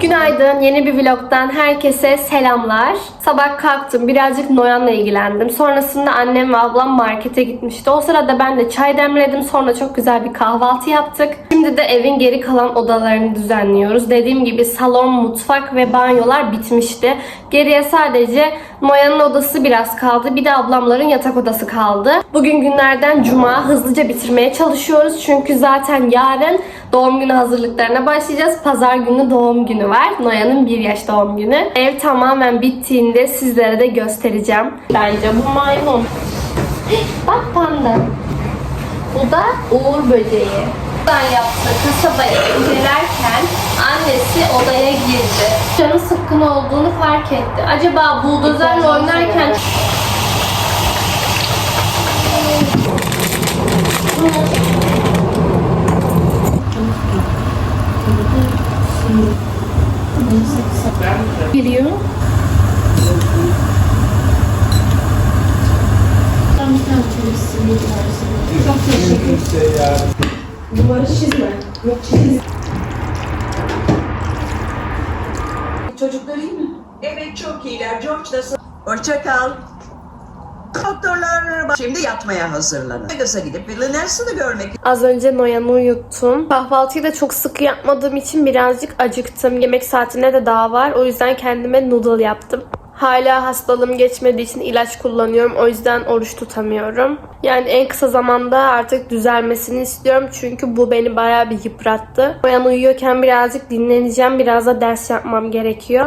Günaydın. Yeni bir vlogdan herkese selamlar. Sabah kalktım. Birazcık Noyan'la ilgilendim. Sonrasında annem ve ablam markete gitmişti. O sırada ben de çay demledim. Sonra çok güzel bir kahvaltı yaptık. Şimdi de evin geri kalan odalarını düzenliyoruz. Dediğim gibi salon, mutfak ve banyolar bitmişti. Geriye sadece Noyan'ın odası biraz kaldı. Bir de ablamların yatak odası kaldı. Bugün günlerden cuma. Hızlıca bitirmeye çalışıyoruz. Çünkü zaten yarın doğum günü hazırlıklarına başlayacağız. Pazar günü doğum günü var. Noyan'ın bir yaş doğum günü. Ev tamamen bittiğinde sizlere de göstereceğim. Bence bu maymun. Bak panda. Bu da uğur böceği. Buradan yaptığı kasabayı incelerken annesi odaya girdi. Canı sıkkın olduğunu fark etti. Acaba buldozerle oynarken giriyor. Çocuklar iyi mi? Evet çok iyiler. George nasıl? Hoşça kal. Doktorlar şimdi yatmaya hazırlanın. Vegas'a gidip Billy Nelson'ı görmek Az önce Noyan'ı uyuttum. Kahvaltıyı da çok sıkı yapmadığım için birazcık acıktım. Yemek saatine de daha var. O yüzden kendime noodle yaptım. Hala hastalığım geçmediği için ilaç kullanıyorum. O yüzden oruç tutamıyorum. Yani en kısa zamanda artık düzelmesini istiyorum. Çünkü bu beni bayağı bir yıprattı. Noyan uyuyorken birazcık dinleneceğim. Biraz da ders yapmam gerekiyor.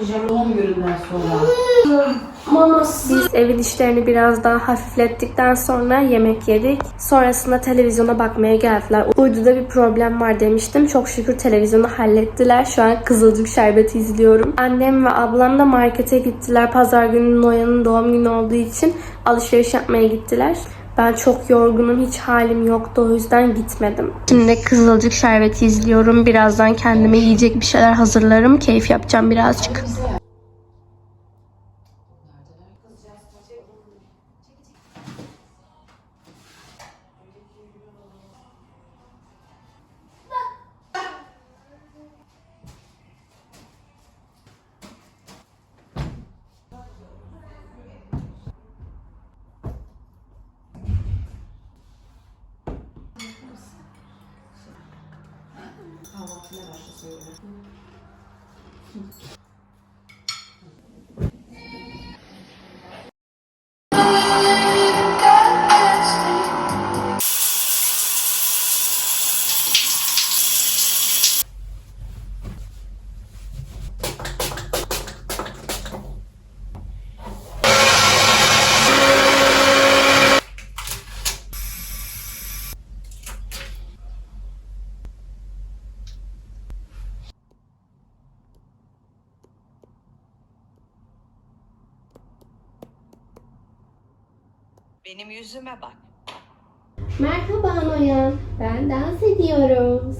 Begüm, doğum gününden sonra. Biz evin işlerini biraz daha hafiflettikten sonra yemek yedik. Sonrasında televizyona bakmaya geldiler. Uyduda bir problem var demiştim. Çok şükür televizyonu hallettiler. Şu an Kızılcık Şerbeti izliyorum. Annem ve ablam da markete gittiler. Pazar günü Noyan'ın doğum günü olduğu için alışveriş yapmaya gittiler. Ben çok yorgunum. Hiç halim yoktu. O yüzden gitmedim. Şimdi Kızılcık Şerbeti izliyorum. Birazdan kendime yiyecek bir şeyler hazırlarım. Keyif yapacağım birazcık. Aksine başta söylüyorum. Benim yüzüme bak. Merhaba Noyan. Ben dans ediyorum.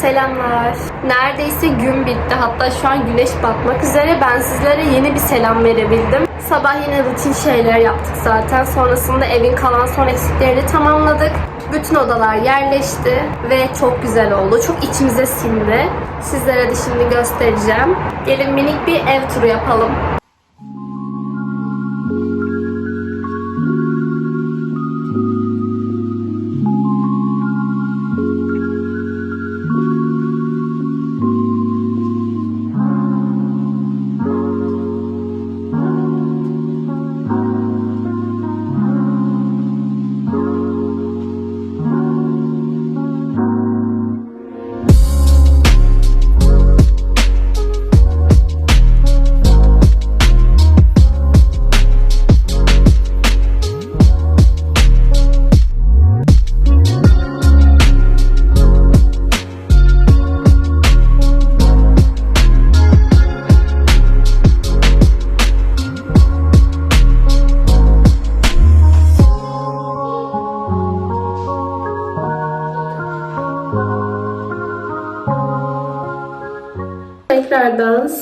Selamlar. Neredeyse gün bitti. Hatta şu an güneş batmak üzere. Ben sizlere yeni bir selam verebildim. Sabah yine rutin şeyler yaptık zaten. Sonrasında evin kalan son eksiklerini tamamladık. Bütün odalar yerleşti ve çok güzel oldu. Çok içimize sindi. Sizlere de şimdi göstereceğim. Gelin minik bir ev turu yapalım.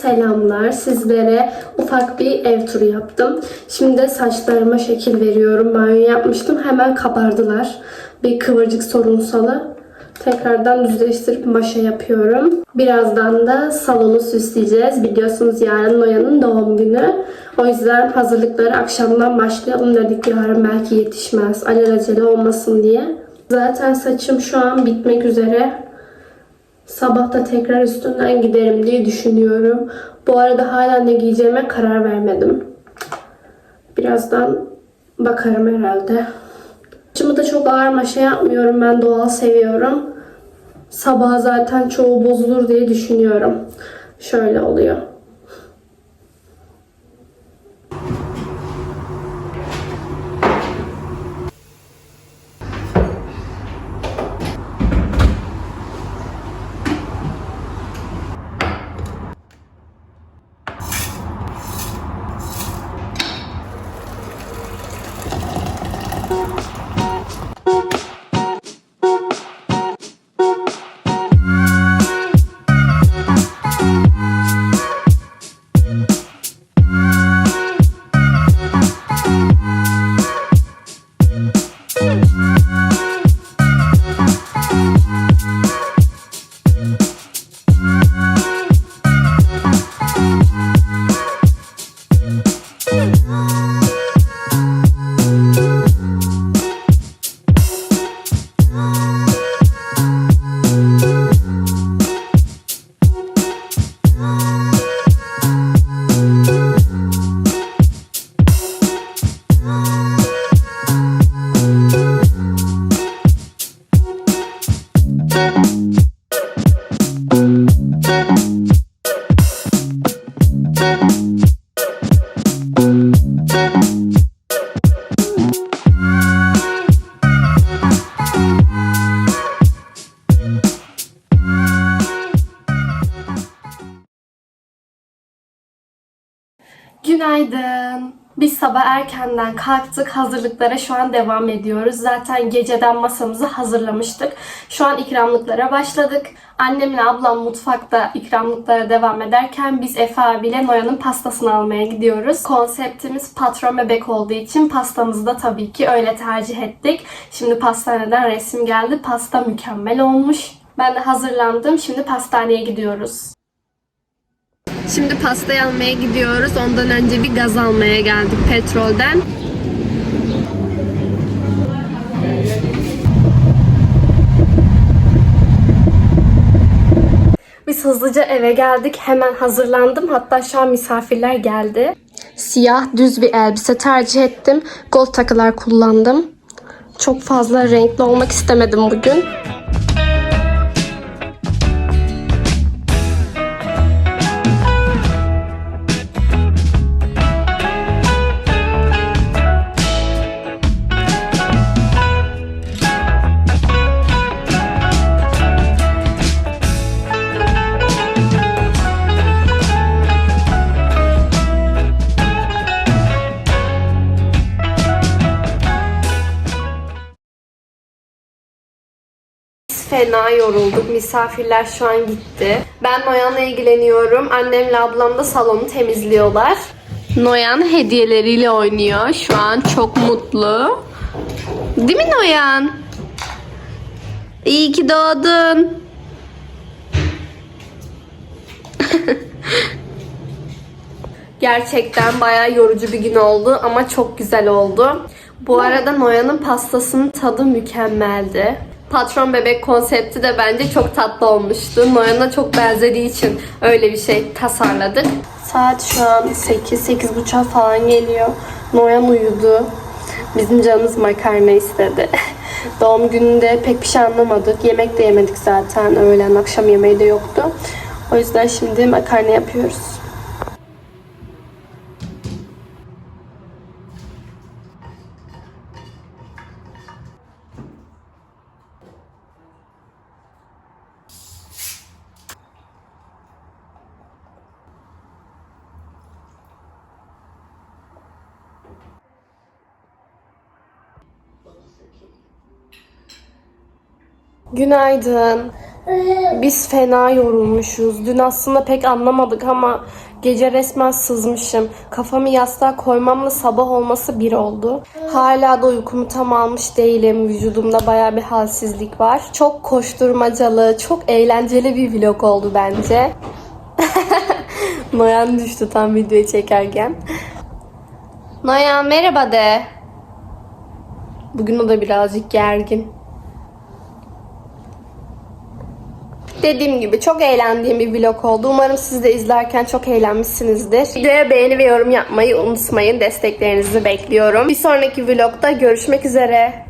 Selamlar. Sizlere ufak bir ev turu yaptım. Şimdi saçlarıma şekil veriyorum. Banyo yapmıştım. Hemen kabardılar. Bir kıvırcık sorunsalı. Tekrardan düzleştirip maşa yapıyorum. Birazdan da salonu süsleyeceğiz. Biliyorsunuz yarın Noyan'ın doğum günü. O yüzden hazırlıkları akşamdan başlayalım dedik. Yarın belki yetişmez. Alelacele olmasın diye. Zaten saçım şu an bitmek üzere. Sabah da tekrar üstünden giderim diye düşünüyorum. Bu arada hala ne giyeceğime karar vermedim. Birazdan bakarım herhalde. Saçımı da çok ağır maşa yapmıyorum. Ben doğal seviyorum. Sabah zaten çoğu bozulur diye düşünüyorum. Şöyle oluyor. Günaydın. Biz sabah erkenden kalktık. Hazırlıklara şu an devam ediyoruz. Zaten geceden masamızı hazırlamıştık. Şu an ikramlıklara başladık. Annemle ablam mutfakta ikramlıklara devam ederken biz Efe abiyle Noya'nın pastasını almaya gidiyoruz. Konseptimiz patron bebek olduğu için pastamızı da tabii ki öyle tercih ettik. Şimdi pastaneden resim geldi. Pasta mükemmel olmuş. Ben de hazırlandım. Şimdi pastaneye gidiyoruz. Şimdi pastayı almaya gidiyoruz. Ondan önce bir gaz almaya geldik petrolden. Biz hızlıca eve geldik. Hemen hazırlandım. Hatta şu an misafirler geldi. Siyah düz bir elbise tercih ettim. Gold takılar kullandım. Çok fazla renkli olmak istemedim bugün. Fena yorulduk. Misafirler şu an gitti. Ben Noyan'la ilgileniyorum. Annemle ablam da salonu temizliyorlar. Noyan hediyeleriyle oynuyor. Şu an çok mutlu. Değil mi Noyan? İyi ki doğdun. Gerçekten bayağı yorucu bir gün oldu ama çok güzel oldu. Bu arada Noyan'ın pastasının tadı mükemmeldi. Patron bebek konsepti de bence çok tatlı olmuştu. Noyan'a çok benzediği için öyle bir şey tasarladık. Saat şu an 8, 8.30 falan geliyor. Noyan uyudu. Bizim canımız makarna istedi. Doğum gününde pek bir şey anlamadık. Yemek de yemedik zaten. Öğlen akşam yemeği de yoktu. O yüzden şimdi makarna yapıyoruz. Günaydın. Biz fena yorulmuşuz. Dün aslında pek anlamadık ama gece resmen sızmışım. Kafamı yastığa koymamla sabah olması bir oldu. Hala da uykumu tam almış değilim. Vücudumda baya bir halsizlik var. Çok koşturmacalı, çok eğlenceli bir vlog oldu bence. Noyan düştü tam videoyu çekerken. Noyan merhaba de. Bugün o da birazcık gergin. Dediğim gibi çok eğlendiğim bir vlog oldu. Umarım siz de izlerken çok eğlenmişsinizdir. Videoya beğeni ve yorum yapmayı unutmayın. Desteklerinizi bekliyorum. Bir sonraki vlogda görüşmek üzere.